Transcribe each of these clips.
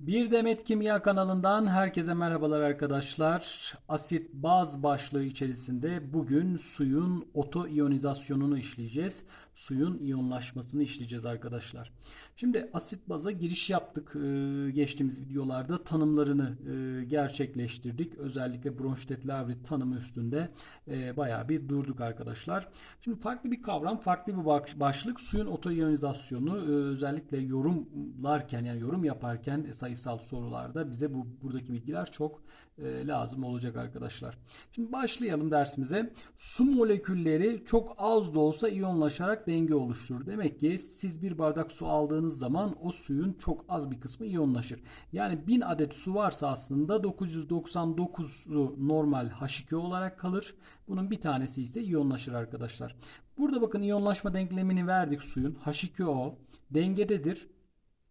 Bir Demet Kimya kanalından herkese merhabalar arkadaşlar. Asit baz başlığı içerisinde bugün suyun otoiyonizasyonunu işleyeceğiz. Suyun iyonlaşmasını işleyeceğiz arkadaşlar. Şimdi asit baza giriş yaptık. Ee, geçtiğimiz videolarda tanımlarını e, gerçekleştirdik. Özellikle Bronsted-Lowry tanımı üstünde e, bayağı bir durduk arkadaşlar. Şimdi farklı bir kavram, farklı bir başlık suyun otoiyonizasyonu e, özellikle yorumlarken yani yorum yaparken e, sayısal sorularda bize bu buradaki bilgiler çok lazım olacak arkadaşlar. Şimdi başlayalım dersimize. Su molekülleri çok az da olsa iyonlaşarak denge oluşturur. Demek ki siz bir bardak su aldığınız zaman o suyun çok az bir kısmı iyonlaşır. Yani 1000 adet su varsa aslında 999'u normal H2O olarak kalır. Bunun bir tanesi ise iyonlaşır arkadaşlar. Burada bakın iyonlaşma denklemini verdik suyun. H2O dengededir.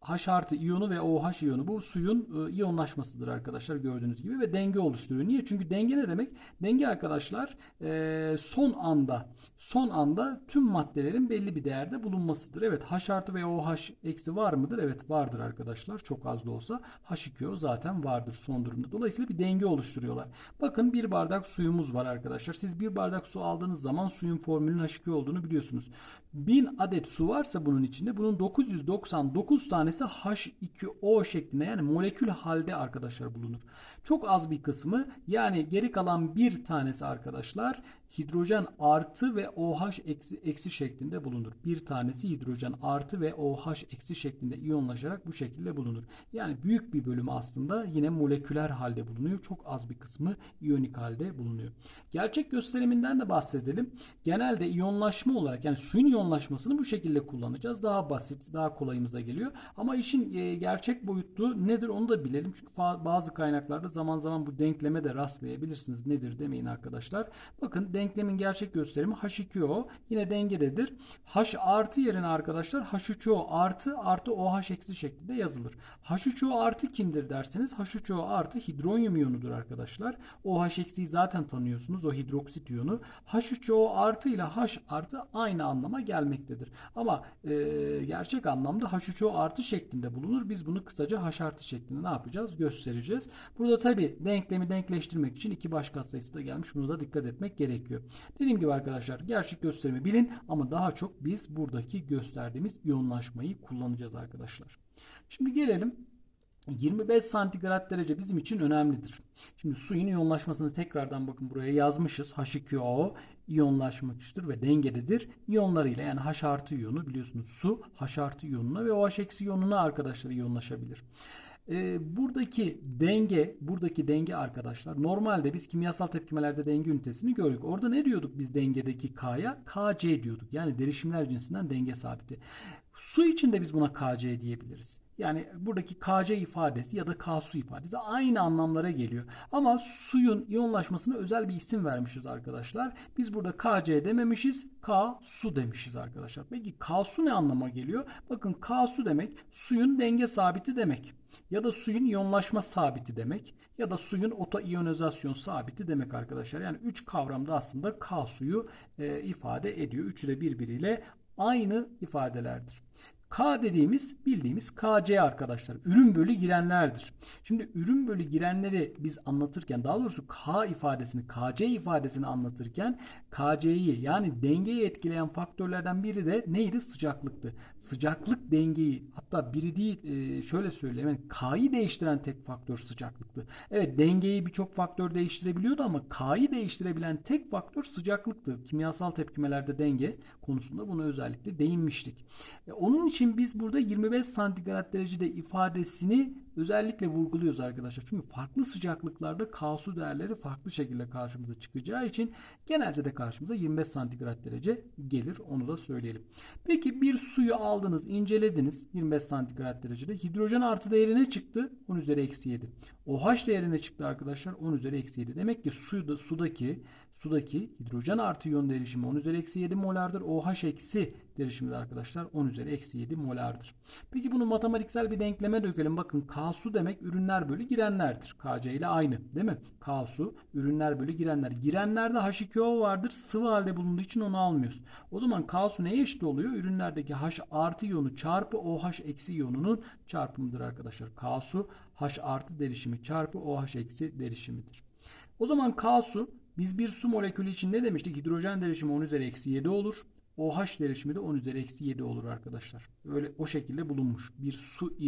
H artı iyonu ve OH iyonu bu suyun e, iyonlaşmasıdır arkadaşlar gördüğünüz gibi ve denge oluşturuyor. Niye? Çünkü denge ne demek? Denge arkadaşlar e, son anda son anda tüm maddelerin belli bir değerde bulunmasıdır. Evet H artı ve OH eksi var mıdır? Evet vardır arkadaşlar. Çok az da olsa H2O zaten vardır son durumda. Dolayısıyla bir denge oluşturuyorlar. Bakın bir bardak suyumuz var arkadaşlar. Siz bir bardak su aldığınız zaman suyun formülünün H2O olduğunu biliyorsunuz. 1000 adet su varsa bunun içinde bunun 999 tanesi H2O şeklinde yani molekül halde arkadaşlar bulunur. Çok az bir kısmı yani geri kalan bir tanesi arkadaşlar hidrojen artı ve OH eksi, eksi şeklinde bulunur. Bir tanesi hidrojen artı ve OH eksi şeklinde iyonlaşarak bu şekilde bulunur. Yani büyük bir bölümü aslında yine moleküler halde bulunuyor. Çok az bir kısmı iyonik halde bulunuyor. Gerçek gösteriminden de bahsedelim. Genelde iyonlaşma olarak yani suyun iyonlaşmasını bu şekilde kullanacağız. Daha basit, daha kolayımıza geliyor. Ama işin e, gerçek boyutu nedir onu da bilelim. Çünkü bazı kaynaklarda zaman zaman bu denkleme de rastlayabilirsiniz. Nedir demeyin arkadaşlar. Bakın denklemin gerçek gösterimi H2O yine dengededir. H artı yerine arkadaşlar H3O artı artı OH eksi şeklinde yazılır. H3O artı kimdir derseniz H3O artı hidronyum iyonudur arkadaşlar. OH eksiyi zaten tanıyorsunuz o hidroksit iyonu. H3O artı ile H artı aynı anlama gelmektedir. Ama e, gerçek anlamda H3O artı şeklinde bulunur. Biz bunu kısaca H artı şeklinde ne yapacağız? Göstereceğiz. Burada tabi denklemi denkleştirmek için iki baş katsayısı da gelmiş. Bunu da dikkat etmek gerekiyor. Dediğim gibi arkadaşlar gerçek gösterimi bilin ama daha çok biz buradaki gösterdiğimiz iyonlaşmayı kullanacağız arkadaşlar. Şimdi gelelim 25 santigrat derece bizim için önemlidir. Şimdi suyun iyonlaşmasını tekrardan bakın buraya yazmışız. H2O iyonlaşmıştır ve dengededir. İyonlarıyla yani H artı iyonu biliyorsunuz su H artı iyonuna ve OH eksi iyonuna arkadaşlar iyonlaşabilir. Ee, buradaki denge, buradaki denge arkadaşlar normalde biz kimyasal tepkimelerde denge ünitesini gördük. Orada ne diyorduk biz dengedeki K'ya? KC diyorduk. Yani derişimler cinsinden denge sabiti. Su için de biz buna KC diyebiliriz. Yani buradaki KC ifadesi ya da K su ifadesi aynı anlamlara geliyor. Ama suyun iyonlaşmasına özel bir isim vermişiz arkadaşlar. Biz burada KC dememişiz, K su demişiz arkadaşlar. Peki K su ne anlama geliyor? Bakın K su demek suyun denge sabiti demek. Ya da suyun iyonlaşma sabiti demek. Ya da suyun otoiyonizasyon sabiti demek arkadaşlar. Yani üç kavramda aslında K suyu e, ifade ediyor. Üçü de birbiriyle aynı ifadelerdir. K dediğimiz bildiğimiz KC arkadaşlar. Ürün bölü girenlerdir. Şimdi ürün bölü girenleri biz anlatırken daha doğrusu K ifadesini KC ifadesini anlatırken KC'yi yani dengeyi etkileyen faktörlerden biri de neydi? Sıcaklıktı. Sıcaklık dengeyi hatta biri değil e, şöyle söyleyeyim. Yani K'yı değiştiren tek faktör sıcaklıktı. Evet dengeyi birçok faktör değiştirebiliyordu ama K'yı değiştirebilen tek faktör sıcaklıktı. Kimyasal tepkimelerde denge konusunda bunu özellikle değinmiştik. E, onun için biz burada 25 santigrat derecede ifadesini özellikle vurguluyoruz arkadaşlar. Çünkü farklı sıcaklıklarda K su değerleri farklı şekilde karşımıza çıkacağı için genelde de karşımıza 25 santigrat derece gelir. Onu da söyleyelim. Peki bir suyu aldınız, incelediniz 25 santigrat derecede. Hidrojen artı değeri ne çıktı? 10 üzeri eksi 7. OH değeri ne çıktı arkadaşlar? 10 üzeri eksi 7. Demek ki suda, sudaki sudaki hidrojen artı iyon derişimi 10 üzeri eksi 7 molardır. OH eksi derişimi de arkadaşlar 10 üzeri eksi 7 molardır. Peki bunu matematiksel bir denkleme dökelim. Bakın K su demek ürünler bölü girenlerdir. KC ile aynı değil mi? K su ürünler bölü girenler. Girenlerde H2O vardır. Sıvı halde bulunduğu için onu almıyoruz. O zaman K su neye eşit oluyor? Ürünlerdeki H artı iyonu çarpı OH eksi iyonunun çarpımıdır arkadaşlar. K su H artı derişimi çarpı OH eksi derişimidir. O zaman K su biz bir su molekülü için ne demiştik? Hidrojen derişimi 10 üzeri eksi 7 olur. OH derişimi de 10 üzeri eksi 7 olur arkadaşlar. Öyle o şekilde bulunmuş. Bir su e,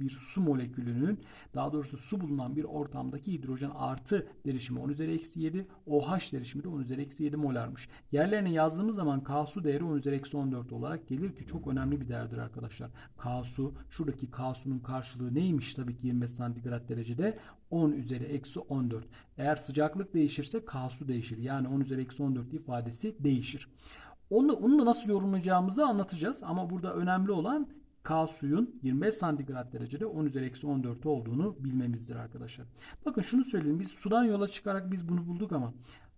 bir su molekülünün daha doğrusu su bulunan bir ortamdaki hidrojen artı derişimi 10 üzeri eksi 7, OH derişimi de 10 üzeri eksi 7 molarmış. Yerlerine yazdığımız zaman K su değeri 10 üzeri eksi 14 olarak gelir ki çok önemli bir değerdir arkadaşlar. K su şuradaki K su'nun karşılığı neymiş tabii ki 25 santigrat derecede 10 üzeri eksi 14. Eğer sıcaklık değişirse K su değişir. Yani 10 üzeri eksi 14 ifadesi değişir. Onu, onu da nasıl yorumlayacağımızı anlatacağız. Ama burada önemli olan K suyun 25 santigrat derecede 10 üzeri eksi 14 olduğunu bilmemizdir arkadaşlar. Bakın şunu söyleyeyim. Biz sudan yola çıkarak biz bunu bulduk ama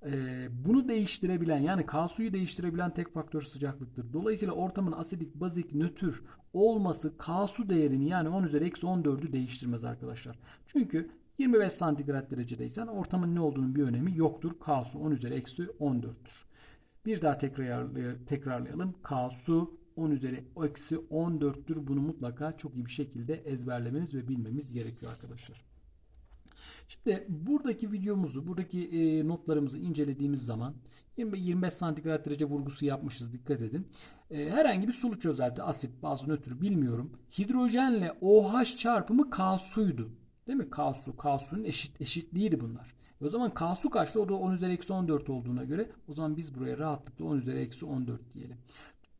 e, bunu değiştirebilen yani K suyu değiştirebilen tek faktör sıcaklıktır. Dolayısıyla ortamın asidik, bazik, nötr olması K su değerini yani 10 üzeri eksi 14'ü değiştirmez arkadaşlar. Çünkü 25 santigrat derecedeysen ortamın ne olduğunun bir önemi yoktur. K su 10 üzeri eksi 14'tür. Bir daha tekrarlayalım. K su 10 üzeri eksi 14'tür. Bunu mutlaka çok iyi bir şekilde ezberlemeniz ve bilmemiz gerekiyor arkadaşlar. Şimdi buradaki videomuzu, buradaki e, notlarımızı incelediğimiz zaman 20-25 santigrat derece vurgusu yapmışız. Dikkat edin. E, herhangi bir sulu çözelti, asit, baz, nötr bilmiyorum. Hidrojenle OH çarpımı K suydu. Değil mi? K su, K suyun eşit, eşitliğiydi bunlar. E o zaman K su kaçtı? O da 10 üzeri eksi 14 olduğuna göre o zaman biz buraya rahatlıkla 10 üzeri eksi 14 diyelim.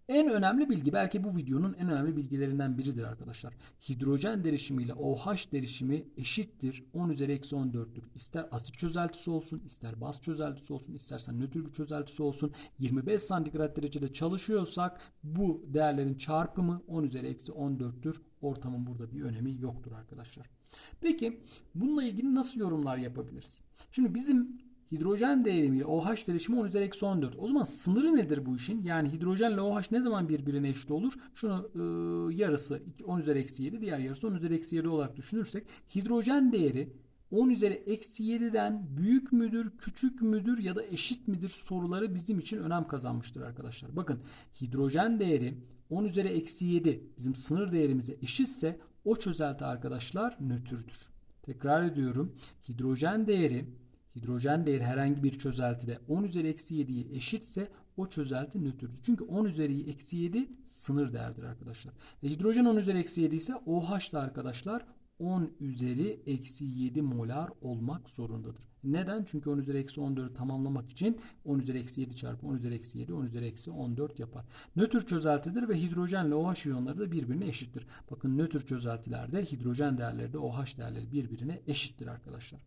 En önemli bilgi belki bu videonun en önemli bilgilerinden biridir arkadaşlar. Hidrojen derişimi ile OH derişimi eşittir. 10 üzeri eksi 14'tür. İster asit çözeltisi olsun, ister baz çözeltisi olsun, istersen nötr bir çözeltisi olsun. 25 santigrat derecede çalışıyorsak bu değerlerin çarpımı 10 üzeri eksi 14'tür. Ortamın burada bir önemi yoktur arkadaşlar. Peki bununla ilgili nasıl yorumlar yapabiliriz? Şimdi bizim hidrojen değerimiyle OH derişimi 10 üzeri eksi 14. O zaman sınırı nedir bu işin? Yani hidrojenle OH ne zaman birbirine eşit olur? Şunu e, yarısı 10 üzeri eksi 7 diğer yarısı 10 üzeri eksi 7 olarak düşünürsek hidrojen değeri 10 üzeri eksi 7'den büyük müdür, küçük müdür ya da eşit midir soruları bizim için önem kazanmıştır arkadaşlar. Bakın hidrojen değeri 10 üzeri eksi 7 bizim sınır değerimize eşitse o çözelti arkadaşlar nötrdür. Tekrar ediyorum. Hidrojen değeri hidrojen değeri herhangi bir çözeltide 10 üzeri eksi 7'ye eşitse o çözelti nötrdür. Çünkü 10 üzeri eksi 7 sınır değerdir arkadaşlar. E, hidrojen 10 üzeri eksi 7 ise OH da arkadaşlar 10 üzeri eksi 7 molar olmak zorundadır. Neden? Çünkü 10 üzeri eksi 14'ü tamamlamak için 10 üzeri eksi 7 çarpı 10 üzeri eksi 7 10 üzeri eksi 14 yapar. Nötr çözeltidir ve hidrojenle OH iyonları da birbirine eşittir. Bakın nötr çözeltilerde hidrojen değerleri de OH değerleri birbirine eşittir arkadaşlar.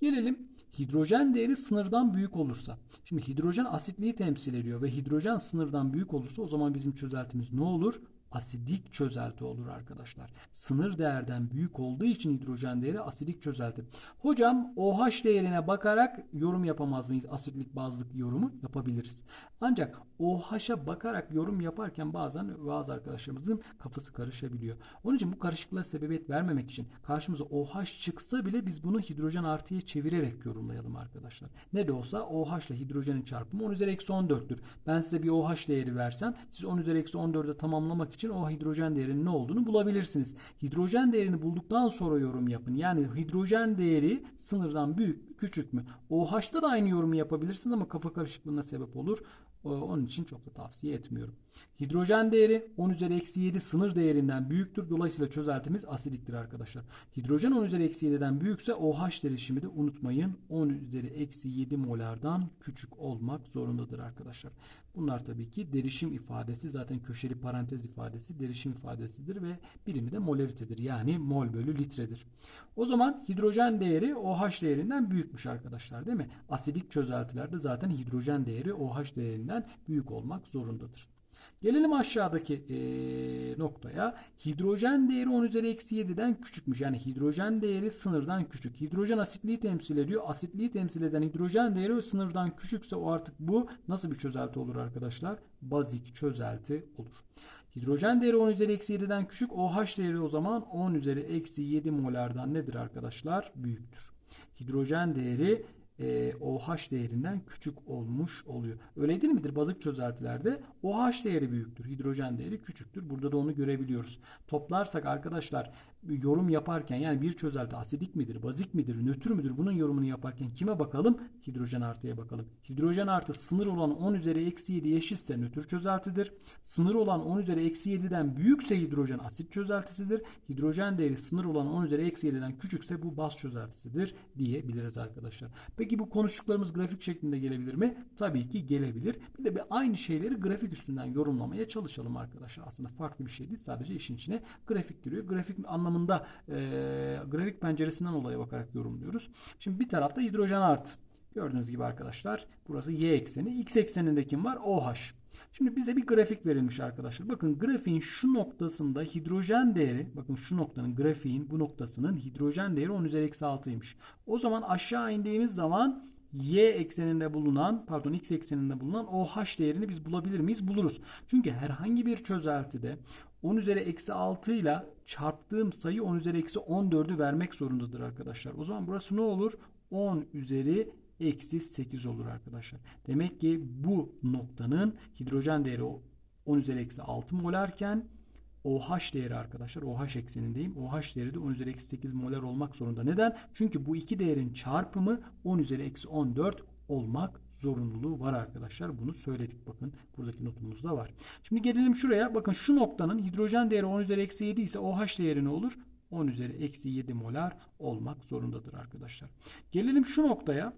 Gelelim hidrojen değeri sınırdan büyük olursa. Şimdi hidrojen asitliği temsil ediyor ve hidrojen sınırdan büyük olursa o zaman bizim çözeltimiz ne olur? Asidik çözelti olur arkadaşlar. Sınır değerden büyük olduğu için hidrojen değeri asidik çözelti. Hocam OH değerine bakarak yorum yapamaz mıyız? Asitlik bazlık yorumu yapabiliriz. Ancak OH'a bakarak yorum yaparken bazen bazı arkadaşlarımızın kafası karışabiliyor. Onun için bu karışıklığa sebebiyet vermemek için karşımıza OH çıksa bile biz bunu hidrojen artıya çevirerek yorumlayalım arkadaşlar. Ne de olsa OH ile hidrojenin çarpımı 10 üzeri eksi 14'tür. Ben size bir OH değeri versem siz 10 üzeri eksi 14'e tamamlamak için o hidrojen değerinin ne olduğunu bulabilirsiniz. Hidrojen değerini bulduktan sonra yorum yapın. Yani hidrojen değeri sınırdan büyük mü küçük mü? OH'da da aynı yorumu yapabilirsiniz ama kafa karışıklığına sebep olur. Onun için çok da tavsiye etmiyorum. Hidrojen değeri 10 üzeri eksi 7 sınır değerinden büyüktür. Dolayısıyla çözeltimiz asidiktir arkadaşlar. Hidrojen 10 üzeri eksi 7'den büyükse OH derişimi de unutmayın 10 üzeri eksi 7 molardan küçük olmak zorundadır arkadaşlar. Bunlar tabii ki derişim ifadesi zaten köşeli parantez ifadesi derişim ifadesidir ve birimi de molaritedir. Yani mol bölü litredir. O zaman hidrojen değeri OH değerinden büyükmüş arkadaşlar değil mi? Asidik çözeltilerde zaten hidrojen değeri OH değerinden büyük olmak zorundadır. Gelelim aşağıdaki eee, noktaya. Hidrojen değeri 10 üzeri eksi 7'den küçükmüş. Yani hidrojen değeri sınırdan küçük. Hidrojen asitliği temsil ediyor. Asitliği temsil eden hidrojen değeri sınırdan küçükse o artık bu nasıl bir çözelti olur arkadaşlar? Bazik çözelti olur. Hidrojen değeri 10 üzeri eksi 7'den küçük. OH değeri o zaman 10 üzeri eksi 7 molardan nedir arkadaşlar? Büyüktür. Hidrojen değeri e, OH değerinden küçük olmuş oluyor. Öyle değil midir? Bazık çözeltilerde OH değeri büyüktür. Hidrojen değeri küçüktür. Burada da onu görebiliyoruz. Toplarsak arkadaşlar yorum yaparken yani bir çözelti asidik midir, bazik midir, nötr müdür bunun yorumunu yaparken kime bakalım? Hidrojen artıya bakalım. Hidrojen artı sınır olan 10 üzeri eksi 7 eşitse nötr çözeltidir. Sınır olan 10 üzeri eksi 7'den büyükse hidrojen asit çözeltisidir. Hidrojen değeri sınır olan 10 üzeri eksi 7'den küçükse bu baz çözeltisidir diyebiliriz arkadaşlar. Peki bu konuştuklarımız grafik şeklinde gelebilir mi? Tabii ki gelebilir. Bir de aynı şeyleri grafik üstünden yorumlamaya çalışalım arkadaşlar. Aslında farklı bir şey değil. Sadece işin içine grafik giriyor. Grafik anlamında e, grafik penceresinden olaya bakarak yorumluyoruz. Şimdi bir tarafta hidrojen artı. Gördüğünüz gibi arkadaşlar burası y ekseni. X ekseninde kim var? OH. Şimdi bize bir grafik verilmiş arkadaşlar. Bakın grafiğin şu noktasında hidrojen değeri, bakın şu noktanın grafiğin bu noktasının hidrojen değeri 10 üzeri eksi 6'ymış. O zaman aşağı indiğimiz zaman y ekseninde bulunan, pardon x ekseninde bulunan OH değerini biz bulabilir miyiz? Buluruz. Çünkü herhangi bir çözeltide 10 üzeri eksi 6 ile çarptığım sayı 10 üzeri eksi 14'ü vermek zorundadır arkadaşlar. O zaman burası ne olur? 10 üzeri eksi 8 olur arkadaşlar. Demek ki bu noktanın hidrojen değeri 10 üzeri eksi 6 molarken OH değeri arkadaşlar OH eksenindeyim. OH değeri de 10 üzeri eksi 8 molar olmak zorunda. Neden? Çünkü bu iki değerin çarpımı 10 üzeri eksi 14 olmak zorunluluğu var arkadaşlar. Bunu söyledik bakın. Buradaki notumuzda var. Şimdi gelelim şuraya. Bakın şu noktanın hidrojen değeri 10 üzeri eksi 7 ise OH değeri ne olur? 10 üzeri eksi 7 molar olmak zorundadır arkadaşlar. Gelelim şu noktaya.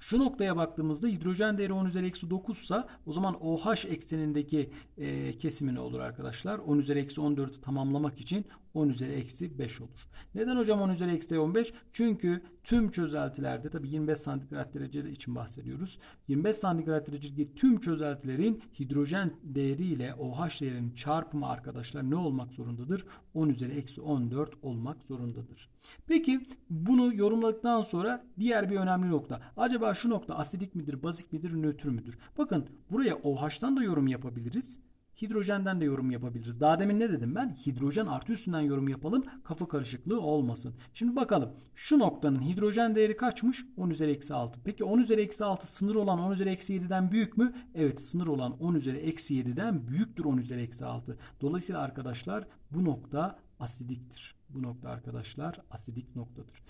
Şu noktaya baktığımızda hidrojen değeri 10 üzeri eksi 9 ise o zaman OH eksenindeki e, kesimi ne olur arkadaşlar? 10 üzeri eksi 14'ü tamamlamak için 10 üzeri eksi 5 olur. Neden hocam 10 üzeri eksi 15? Çünkü tüm çözeltilerde tabi 25 santigrat derece için bahsediyoruz. 25 santigrat derecedeki tüm çözeltilerin hidrojen değeri ile OH değerinin çarpımı arkadaşlar ne olmak zorundadır? 10 üzeri eksi 14 olmak zorundadır. Peki bunu yorumladıktan sonra diğer bir önemli nokta. Acaba şu nokta asidik midir, bazik midir, nötr müdür? Bakın buraya OH'tan da yorum yapabiliriz. Hidrojenden de yorum yapabiliriz. Daha demin ne dedim ben? Hidrojen artı üstünden yorum yapalım. Kafa karışıklığı olmasın. Şimdi bakalım. Şu noktanın hidrojen değeri kaçmış? 10 üzeri eksi 6. Peki 10 üzeri eksi 6 sınır olan 10 üzeri eksi 7'den büyük mü? Evet sınır olan 10 üzeri eksi 7'den büyüktür 10 üzeri eksi 6. Dolayısıyla arkadaşlar bu nokta asidiktir. Bu nokta arkadaşlar asidik noktadır.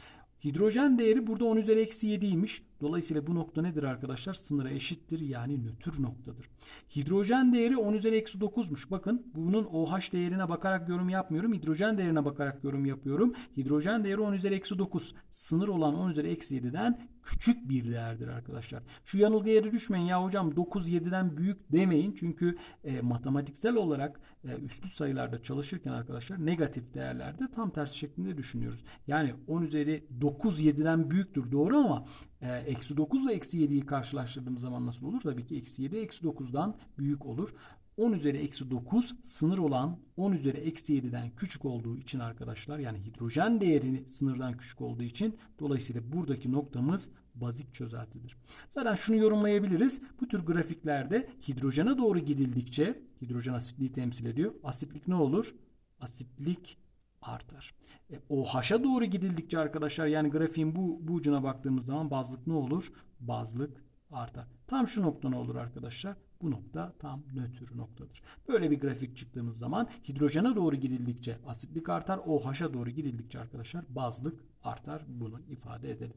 Hidrojen değeri burada 10 üzeri eksi 7'ymiş. Dolayısıyla bu nokta nedir arkadaşlar? Sınıra eşittir yani nötr noktadır. Hidrojen değeri 10 üzeri eksi 9'muş. Bakın bunun OH değerine bakarak yorum yapmıyorum. Hidrojen değerine bakarak yorum yapıyorum. Hidrojen değeri 10 üzeri eksi 9. Sınır olan 10 üzeri eksi 7'den küçük bir değerdir arkadaşlar. Şu yanılgıya düşmeyin ya hocam 9 7'den büyük demeyin. Çünkü e, matematiksel olarak e, üstlü sayılarda çalışırken arkadaşlar negatif değerlerde tam tersi şeklinde düşünüyoruz. Yani 10 üzeri 9 7'den büyüktür doğru ama e, eksi 9 ile eksi 7'yi karşılaştırdığımız zaman nasıl olur? Tabii ki eksi 7 eksi 9'dan büyük olur. 10 üzeri eksi 9 sınır olan 10 üzeri eksi 7'den küçük olduğu için arkadaşlar yani hidrojen değerini sınırdan küçük olduğu için dolayısıyla buradaki noktamız bazik çözeltidir. Zaten şunu yorumlayabiliriz. Bu tür grafiklerde hidrojene doğru gidildikçe hidrojen asitliği temsil ediyor. Asitlik ne olur? Asitlik artar. E, OH'a doğru gidildikçe arkadaşlar yani grafiğin bu, bu ucuna baktığımız zaman bazlık ne olur? Bazlık artar. Tam şu nokta ne olur arkadaşlar? Bu nokta tam nötr noktadır. Böyle bir grafik çıktığımız zaman hidrojene doğru gidildikçe asitlik artar. OH'a doğru gidildikçe arkadaşlar bazlık artar. Bunu ifade edelim.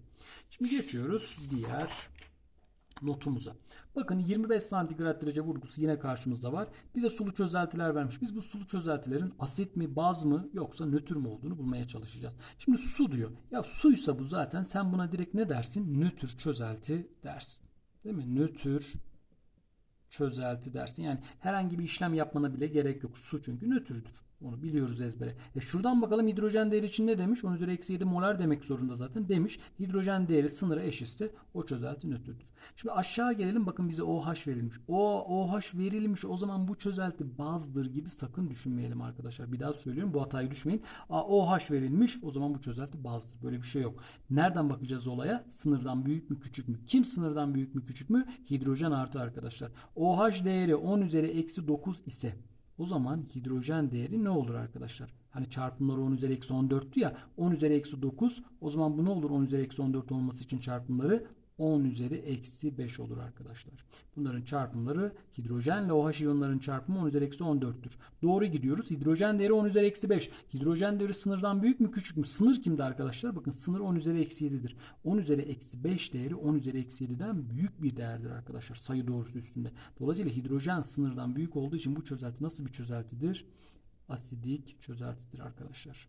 Şimdi geçiyoruz diğer notumuza. Bakın 25 santigrat derece vurgusu yine karşımızda var. Bize sulu çözeltiler vermiş. Biz bu sulu çözeltilerin asit mi, baz mı yoksa nötr mü olduğunu bulmaya çalışacağız. Şimdi su diyor. Ya suysa bu zaten sen buna direkt ne dersin? Nötr çözelti dersin. Değil mi? Nötr çözelti dersin. Yani herhangi bir işlem yapmana bile gerek yok. Su çünkü nötrdür. Onu biliyoruz ezbere. E şuradan bakalım hidrojen değeri için ne demiş? 10 üzeri eksi 7 molar demek zorunda zaten demiş. Hidrojen değeri sınıra eşitse o çözelti nötrdür. Şimdi aşağı gelelim bakın bize OH verilmiş. O OH verilmiş o zaman bu çözelti bazdır gibi sakın düşünmeyelim arkadaşlar. Bir daha söylüyorum bu hatayı düşmeyin. Aa, OH verilmiş o zaman bu çözelti bazdır. Böyle bir şey yok. Nereden bakacağız olaya? Sınırdan büyük mü küçük mü? Kim sınırdan büyük mü küçük mü? Hidrojen artı arkadaşlar. OH değeri 10 üzeri eksi 9 ise o zaman hidrojen değeri ne olur arkadaşlar? Hani çarpımları 10 üzeri eksi 14'tü ya 10 üzeri eksi 9 o zaman bu ne olur 10 üzeri eksi 14 olması için çarpımları 10 üzeri eksi 5 olur arkadaşlar. Bunların çarpımları hidrojenle OH iyonların çarpımı 10 üzeri eksi 14'tür. Doğru gidiyoruz. Hidrojen değeri 10 üzeri eksi 5. Hidrojen değeri sınırdan büyük mü küçük mü? Sınır kimde arkadaşlar? Bakın sınır 10 üzeri eksi 7'dir. 10 üzeri eksi 5 değeri 10 üzeri eksi 7'den büyük bir değerdir arkadaşlar. Sayı doğrusu üstünde. Dolayısıyla hidrojen sınırdan büyük olduğu için bu çözelti nasıl bir çözeltidir? Asidik çözeltidir arkadaşlar.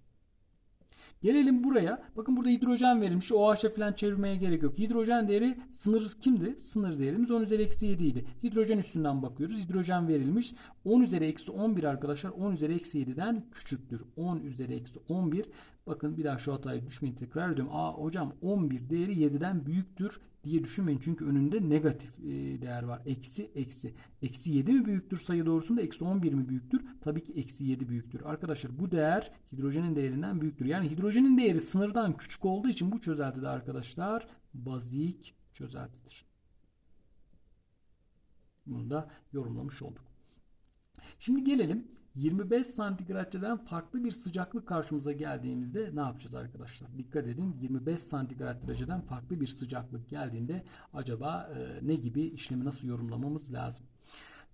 Gelelim buraya. Bakın burada hidrojen verilmiş. OH'a falan çevirmeye gerek yok. Hidrojen değeri sınır kimdi? Sınır değerimiz 10 üzeri eksi 7 idi. Hidrojen üstünden bakıyoruz. Hidrojen verilmiş. 10 üzeri eksi 11 arkadaşlar 10 üzeri eksi 7'den küçüktür. 10 üzeri eksi 11. Bakın bir daha şu hatayı düşmeyin tekrar ediyorum. Aa hocam 11 değeri 7'den büyüktür diye düşünmeyin. Çünkü önünde negatif e, değer var. Eksi eksi. Eksi 7 mi büyüktür sayı doğrusunda? Eksi 11 mi büyüktür? Tabii ki eksi 7 büyüktür. Arkadaşlar bu değer hidrojenin değerinden büyüktür. Yani hidrojenin değeri sınırdan küçük olduğu için bu çözeltide arkadaşlar bazik çözeltidir. Bunu da yorumlamış olduk. Şimdi gelelim 25 santigratçeden farklı bir sıcaklık karşımıza geldiğimizde ne yapacağız arkadaşlar? Dikkat edin 25 santigrat dereceden farklı bir sıcaklık geldiğinde acaba e, ne gibi işlemi nasıl yorumlamamız lazım?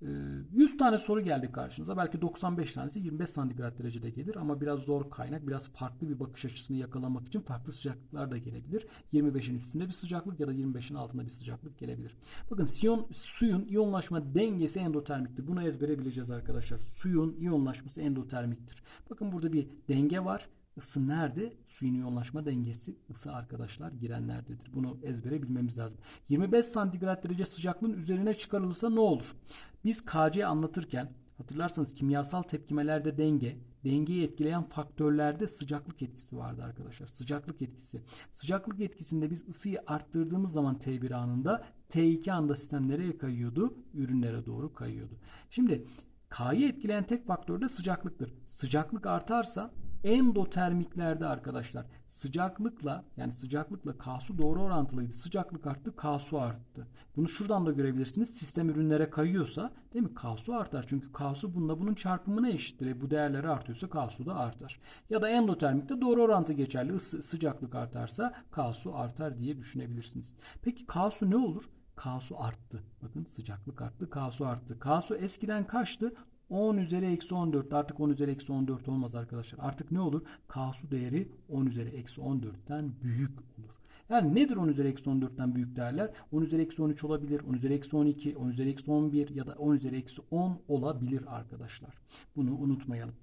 100 tane soru geldi karşınıza. Belki 95 tanesi 25 santigrat derecede gelir ama biraz zor kaynak. Biraz farklı bir bakış açısını yakalamak için farklı sıcaklıklar da gelebilir. 25'in üstünde bir sıcaklık ya da 25'in altında bir sıcaklık gelebilir. Bakın siyon, suyun iyonlaşma dengesi endotermiktir. Bunu ezbere bileceğiz arkadaşlar. Suyun iyonlaşması endotermiktir. Bakın burada bir denge var. Isı nerede? Suyun iyonlaşma dengesi ısı arkadaşlar girenlerdedir. Bunu ezbere bilmemiz lazım. 25 santigrat derece sıcaklığın üzerine çıkarılırsa ne olur? Biz KC anlatırken hatırlarsanız kimyasal tepkimelerde denge, dengeyi etkileyen faktörlerde sıcaklık etkisi vardı arkadaşlar. Sıcaklık etkisi. Sıcaklık etkisinde biz ısıyı arttırdığımız zaman T1 anında T2 anda sistem nereye kayıyordu? Ürünlere doğru kayıyordu. Şimdi K'yı etkileyen tek faktör de sıcaklıktır. Sıcaklık artarsa endotermiklerde arkadaşlar sıcaklıkla yani sıcaklıkla K'su doğru orantılıydı. Sıcaklık arttı, K'su arttı. Bunu şuradan da görebilirsiniz. Sistem ürünlere kayıyorsa değil mi? K'su artar. Çünkü K'su bununla bunun çarpımına eşittir. E bu değerleri artıyorsa K'su da artar. Ya da endotermikte doğru orantı geçerli. Isı, sıcaklık artarsa K'su artar diye düşünebilirsiniz. Peki K'su ne olur? K'su arttı. Bakın sıcaklık arttı. K'su arttı. K'su eskiden kaçtı? 10 üzeri eksi 14 artık 10 üzeri eksi 14 olmaz arkadaşlar. Artık ne olur? K'su değeri 10 üzeri eksi 14'ten büyük olur. Yani nedir 10 üzeri eksi 14'ten büyük değerler? 10 üzeri eksi 13 olabilir, 10 üzeri eksi 12, 10 üzeri eksi 11 ya da 10 üzeri eksi 10 olabilir arkadaşlar. Bunu unutmayalım.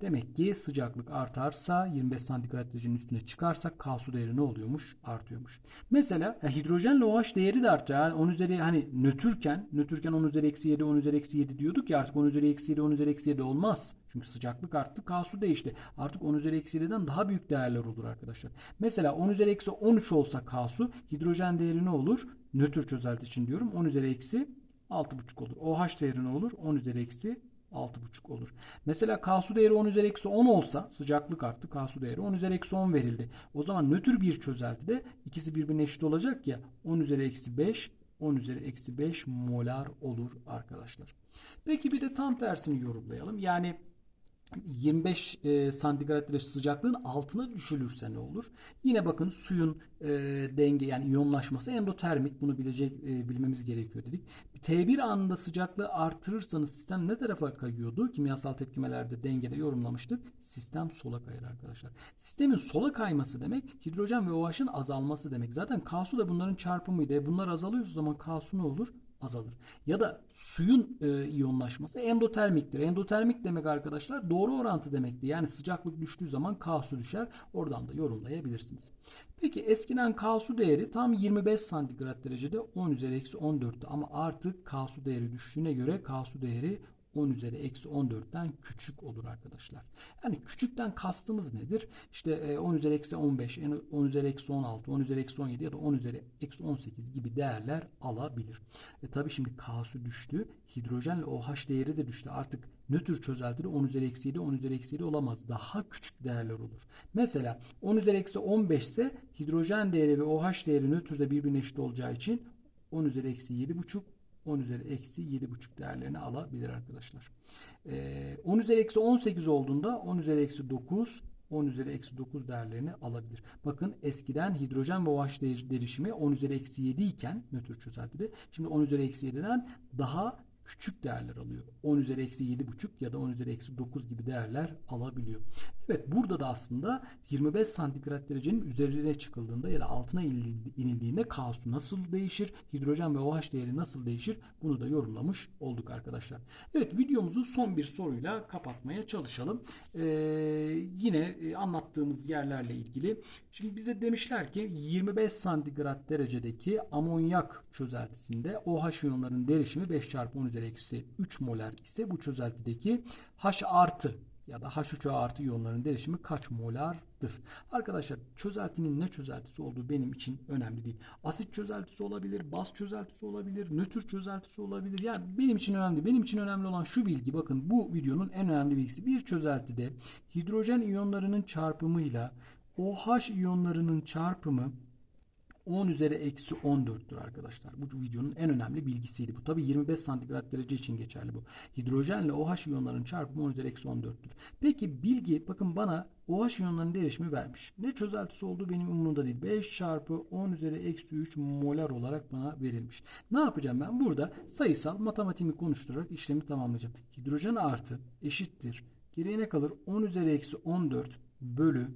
Demek ki sıcaklık artarsa 25 santigrat derecenin üstüne çıkarsak K su değeri ne oluyormuş? Artıyormuş. Mesela ya hidrojenle OH değeri de artacak. Yani 10 üzeri hani nötrken, nötrken 10 üzeri eksi 7, 10 üzeri eksi 7 diyorduk ya artık 10 üzeri eksi 7, 10 üzeri eksi 7 olmaz. Çünkü sıcaklık arttı, K su değişti. Artık 10 üzeri eksi 7'den daha büyük değerler olur arkadaşlar. Mesela 10 üzeri eksi 13 olsa K su, hidrojen değeri ne olur? Nötr çözelti için diyorum. 10 üzeri eksi 6,5 olur. OH değeri ne olur? 10 üzeri eksi 6,5 olur. Mesela K su değeri 10 üzeri eksi 10 olsa sıcaklık arttı. K su değeri 10 üzeri eksi 10 verildi. O zaman nötr bir çözeltide ikisi birbirine eşit olacak ya 10 üzeri eksi 5 10 üzeri eksi 5 molar olur arkadaşlar. Peki bir de tam tersini yorumlayalım. Yani 25 e, santigrat derece sıcaklığın altına düşülürse ne olur? Yine bakın suyun e, denge yani iyonlaşması endotermik bunu bilecek e, bilmemiz gerekiyor dedik. T1 anında sıcaklığı artırırsanız sistem ne tarafa kayıyordu? Kimyasal tepkimelerde dengede yorumlamıştık. Sistem sola kayar arkadaşlar. Sistemin sola kayması demek hidrojen ve OH'ın azalması demek. Zaten K su da bunların çarpımıydı. E, bunlar azalıyorsa zaman K su ne olur? Azalır. Ya da suyun e, iyonlaşması endotermiktir. Endotermik demek arkadaşlar doğru orantı demekti. Yani sıcaklık düştüğü zaman K düşer. Oradan da yorumlayabilirsiniz. Peki eskiden K değeri tam 25 santigrat derecede 10 üzeri eksi 14'tü. Ama artık K değeri düştüğüne göre K değeri 10 üzeri eksi 14'ten küçük olur arkadaşlar. Yani küçükten kastımız nedir? İşte e, 10 üzeri eksi 15, 10 üzeri eksi 16, 10 üzeri eksi 17 ya da 10 üzeri eksi 18 gibi değerler alabilir. E tabi şimdi K'su düştü. Hidrojenle OH değeri de düştü. Artık nötr çözeltide 10 üzeri eksi 7, 10 üzeri eksi 7 olamaz. Daha küçük değerler olur. Mesela 10 üzeri eksi 15 ise hidrojen değeri ve OH değeri nötrde birbirine eşit olacağı için 10 üzeri eksi 7,5 10 üzeri eksi 7,5 değerlerini alabilir arkadaşlar. Ee, 10 üzeri eksi 18 olduğunda 10 üzeri eksi 9 10 üzeri eksi 9 değerlerini alabilir. Bakın eskiden hidrojen ve OH derişimi 10 üzeri eksi 7 iken nötr çözeltide şimdi 10 üzeri eksi 7'den daha küçük değerler alıyor. 10 üzeri eksi 7,5 ya da 10 üzeri eksi 9 gibi değerler alabiliyor. Evet burada da aslında 25 santigrat derecenin üzerine çıkıldığında ya da altına inildi- inildiğinde K nasıl değişir? Hidrojen ve OH değeri nasıl değişir? Bunu da yorumlamış olduk arkadaşlar. Evet videomuzu son bir soruyla kapatmaya çalışalım. Ee, yine e, anlattığımız yerlerle ilgili. Şimdi bize demişler ki 25 santigrat derecedeki amonyak çözeltisinde OH iyonlarının derişimi 5 çarpı 10 üzeri eksi 3 molar ise bu çözeltideki H artı ya da H3O artı iyonların derişimi kaç molardır? Arkadaşlar çözeltinin ne çözeltisi olduğu benim için önemli değil. Asit çözeltisi olabilir, baz çözeltisi olabilir, nötr çözeltisi olabilir. Yani benim için önemli. Benim için önemli olan şu bilgi. Bakın bu videonun en önemli bilgisi. Bir çözeltide hidrojen iyonlarının çarpımıyla OH iyonlarının çarpımı 10 üzeri eksi 14'tür arkadaşlar. Bu videonun en önemli bilgisiydi. Bu tabi 25 santigrat derece için geçerli bu. Hidrojenle OH iyonların çarpımı 10 üzeri eksi 14'tür. Peki bilgi bakın bana OH iyonlarının değişimi vermiş. Ne çözeltisi olduğu benim umurumda değil. 5 çarpı 10 üzeri eksi 3 molar olarak bana verilmiş. Ne yapacağım ben? Burada sayısal matematiğimi konuşturarak işlemi tamamlayacağım. Hidrojen artı eşittir. Geriye ne kalır? 10 üzeri eksi 14 bölü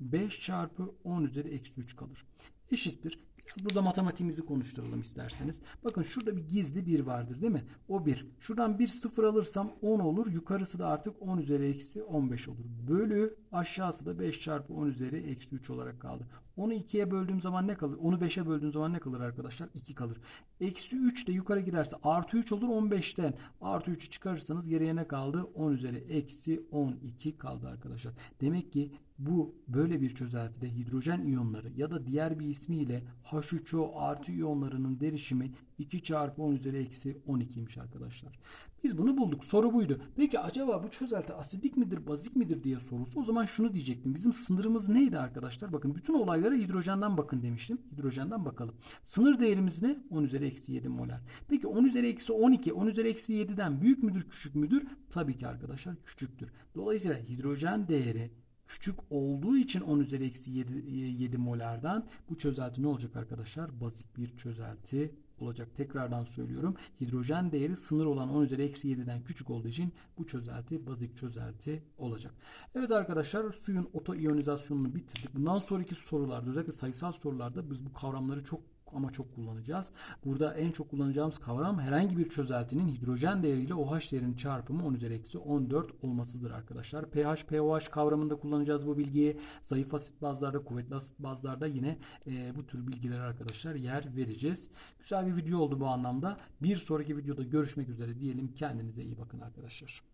5 çarpı 10 üzeri eksi 3 kalır. Eşittir. Biraz burada matematiğimizi konuşturalım isterseniz. Bakın şurada bir gizli 1 vardır değil mi? O 1. Şuradan bir 0 alırsam 10 olur. Yukarısı da artık 10 üzeri eksi 15 olur. Bölü aşağısı da 5 çarpı 10 üzeri eksi 3 olarak kaldı. Onu 2'ye böldüğüm zaman ne kalır? Onu 5'e böldüğüm zaman ne kalır arkadaşlar? 2 kalır. Eksi 3 de yukarı giderse artı 3 olur 15'ten. Artı 3'ü çıkarırsanız geriye ne kaldı? 10 üzeri eksi 12 kaldı arkadaşlar. Demek ki bu böyle bir çözeltide hidrojen iyonları ya da diğer bir ismiyle H3O artı iyonlarının derişimi 2 çarpı 10 üzeri eksi 12'ymiş arkadaşlar. Biz bunu bulduk. Soru buydu. Peki acaba bu çözelti asidik midir, bazik midir diye sorulsa o zaman şunu diyecektim. Bizim sınırımız neydi arkadaşlar? Bakın bütün olaylara hidrojenden bakın demiştim. Hidrojenden bakalım. Sınır değerimiz ne? 10 üzeri eksi 7 molar. Peki 10 üzeri eksi 12, 10 üzeri eksi 7'den büyük müdür, küçük müdür? Tabii ki arkadaşlar küçüktür. Dolayısıyla hidrojen değeri küçük olduğu için 10 üzeri eksi 7, 7 molardan bu çözelti ne olacak arkadaşlar? Bazik bir çözelti olacak. Tekrardan söylüyorum. Hidrojen değeri sınır olan 10 üzeri eksi 7'den küçük olduğu için bu çözelti bazik çözelti olacak. Evet arkadaşlar suyun otoiyonizasyonunu bitirdik. Bundan sonraki sorularda özellikle sayısal sorularda biz bu kavramları çok ama çok kullanacağız. Burada en çok kullanacağımız kavram herhangi bir çözeltinin hidrojen değeriyle OH değerinin çarpımı 10 üzeri eksi 14 olmasıdır arkadaşlar. pH, pOH kavramında kullanacağız bu bilgiyi. Zayıf asit bazlarda, kuvvetli asit bazlarda yine e, bu tür bilgiler arkadaşlar yer vereceğiz. Güzel bir video oldu bu anlamda. Bir sonraki videoda görüşmek üzere diyelim. Kendinize iyi bakın arkadaşlar.